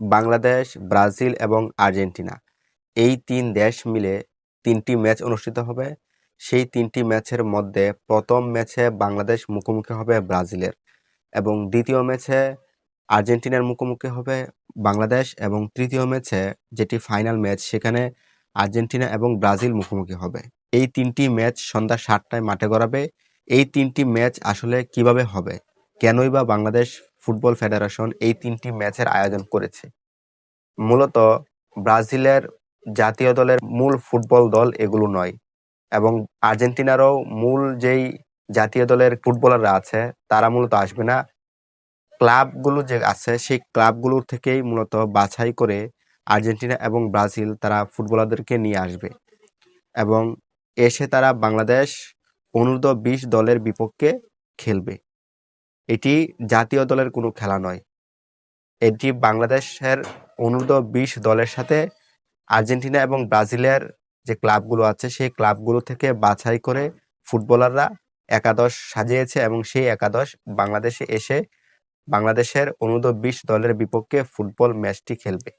Bangladesh, Brazil এবং Argentina এই তিন দেশ মিলে তিনটি ম্যাচ অনুষ্ঠিত হবে। সেই তিনটি ম্যাচের মধ্যে প্রথম ম্যাচে বাংলাদেশ মুখোমুখি হবে ব্রাজিলের এবং দ্বিতীয় ম্যাচে আর্জেন্টিনার মুখোমুখি হবে বাংলাদেশ এবং তৃতীয় ম্যাচে যেটি ফাইনাল ম্যাচ সেখানে আর্জেন্টিনা এবং ব্রাজিল মুখোমুখি হবে। এই তিনটি ম্যাচ সন্ধ্যা সাতটায় মাঠে গড়াবে। এই তিনটি ম্যাচ আসলে কীভাবে হবে? কেনই বা বাংলাদেশ ফুটবল ফেডারেশন এই তিনটি ম্যাচের আয়োজন করেছে? মূলত ব্রাজিলের জাতীয় দলের মূল ফুটবল দল এগুলো নয় এবং আর্জেন্টিনারও মূল যেই জাতীয় দলের ফুটবলাররা আছে, তারা মূলত আসবে না। ক্লাবগুলো যে আছে, সেই ক্লাবগুলোর থেকেই মূলত বাছাই করে আর্জেন্টিনা এবং ব্রাজিল তারা ফুটবলারদেরকে নিয়ে আসবে এবং এসে তারা বাংলাদেশ অনূর্ধ্ব বিশ দলের বিপক্ষে খেলবে। এটি জাতীয় দলের কোনো খেলা নয়। এটি বাংলাদেশের অনূর্ধ্ব বিশ দলের সাথে আর্জেন্টিনা এবং ব্রাজিলের যে ক্লাবগুলো আছে, সেই ক্লাবগুলো থেকে বাছাই করে ফুটবলাররা একাদশ সাজিয়েছে এবং সেই একাদশ বাংলাদেশে এসে বাংলাদেশের অনূর্ধ্ব বিশ দলের বিপক্ষে ফুটবল ম্যাচটি খেলবে।